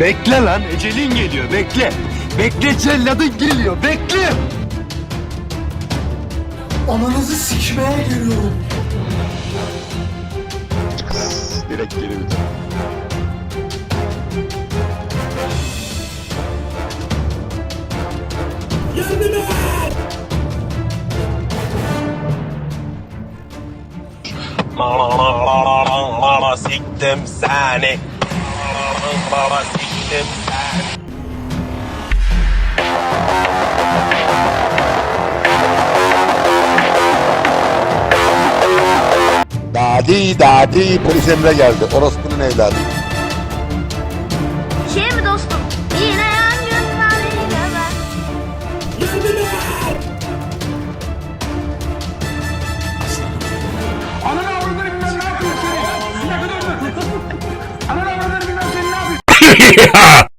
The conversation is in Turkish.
Bekle lan ecelin geliyor bekle. Bekle celladın geliyor bekle. Ananızı sikmeye geliyorum. Direkt geri bir Mama siktim seni. Mama siktim him. Dadi dadi polis emre geldi. Orospu'nun evladı. Şey mi dostum? Yine yangın var yine var. Ananı ne yapıyorsun seni. Size kadar